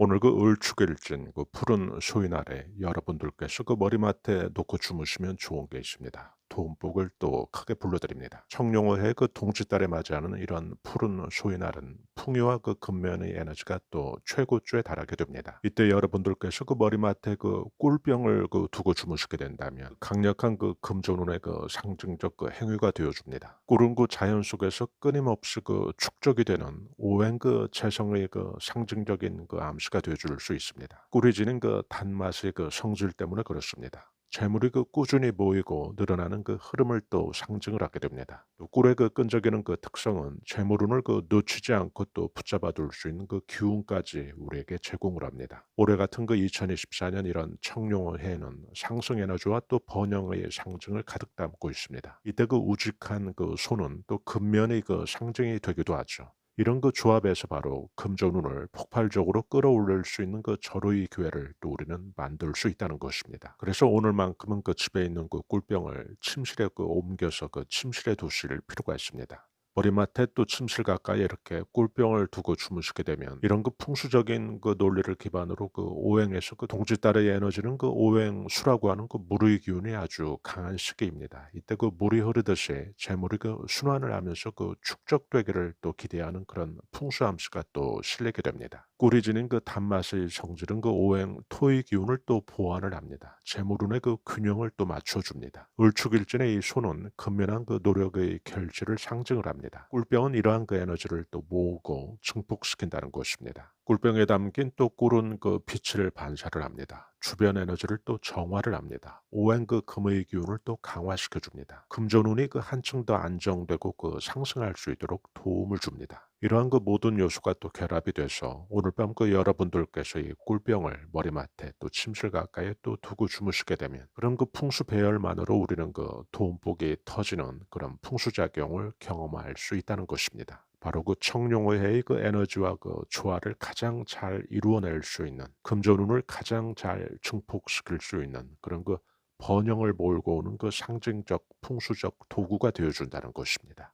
오늘 그 을축일진 그 푸른 소인 아래 여러분들께서 그 머리맡에 놓고 주무시면 좋은 게 있습니다. 도움복을 또 크게 불러드립니다. 청룡호의 그 동짓달에 맞이하는 이런 푸른 소인알은 풍요와 그 근면의 에너지가 또 최고조에 달하게 됩니다. 이때 여러분들께서 그 머리맡에 그 꿀병을 그 두고 주무시게 된다면 강력한 그 금전운의 그 상징적 그 행위가 되어줍니다. 꿀은 그 자연 속에서 끊임없이 그 축적이 되는 오행 그 재성의 그 상징적인 그 암시가 되어줄 수 있습니다. 꿀이 지닌 그 단맛의 그 성질 때문에 그렇습니다. 재물이 그 꾸준히 모이고 늘어나는 그 흐름을 또 상징을 하게 됩니다. 또 꿀의 그 끈적이는 그 특성은 재물운을 그 놓치지 않고 또 붙잡아 둘 수 있는 그 기운까지 우리에게 제공을 합니다. 올해 같은 그 2024년 이런 청룡의 해는 상승 에너지와 또 번영의 상징을 가득 담고 있습니다. 이때 그 우직한 그 손은 또 근면의 그 상징이 되기도 하죠. 이런 그 조합에서 바로 금전운을 폭발적으로 끌어올릴 수 있는 그 절호의 기회를 또 우리는 만들 수 있다는 것입니다. 그래서 오늘만큼은 그 집에 있는 그 꿀병을 침실에 그 옮겨서 그 침실에 두실 필요가 있습니다. 머리맡에 또 침실 가까이 이렇게 꿀병을 두고 주무시게 되면 이런 그 풍수적인 그 논리를 기반으로 그 오행에서 그 동짓달의 에너지는 그 오행수라고 하는 그 물의 기운이 아주 강한 시기입니다. 이때 그 물이 흐르듯이 재물이 그 순환을 하면서 그 축적되기를 또 기대하는 그런 풍수함수가 또 실리게 됩니다. 꿀이 지닌 그 단맛의 성질은 그 오행 토의 기운을 또 보완을 합니다. 재물운의 그 균형을 또 맞춰줍니다. 을축일진의 이 손은 근면한 그 노력의 결실을 상징을 합니다. 꿀병은 이러한 그 에너지를 또 모으고 증폭시킨다는 것입니다. 꿀병에 담긴 또 꿀은 그 빛을 반사를 합니다. 주변 에너지를 또 정화를 합니다. 오행 그 금의 기운을 또 강화시켜 줍니다. 금전운이 그 한층 더 안정되고 그 상승할 수 있도록 도움을 줍니다. 이러한 그 모든 요소가 또 결합이 돼서 오늘 밤 그 여러분들께서 이 꿀병을 머리맡에 또 침실 가까이에 또 두고 주무시게 되면 그런 그 풍수 배열만으로 우리는 그 도움복이 터지는 그런 풍수작용을 경험할 수 있다는 것입니다. 바로 그 청룡의 그 에너지와 그 조화를 가장 잘 이루어낼 수 있는 금전운을 가장 잘 증폭시킬 수 있는 그런 그 번영을 몰고 오는 그 상징적 풍수적 도구가 되어준다는 것입니다.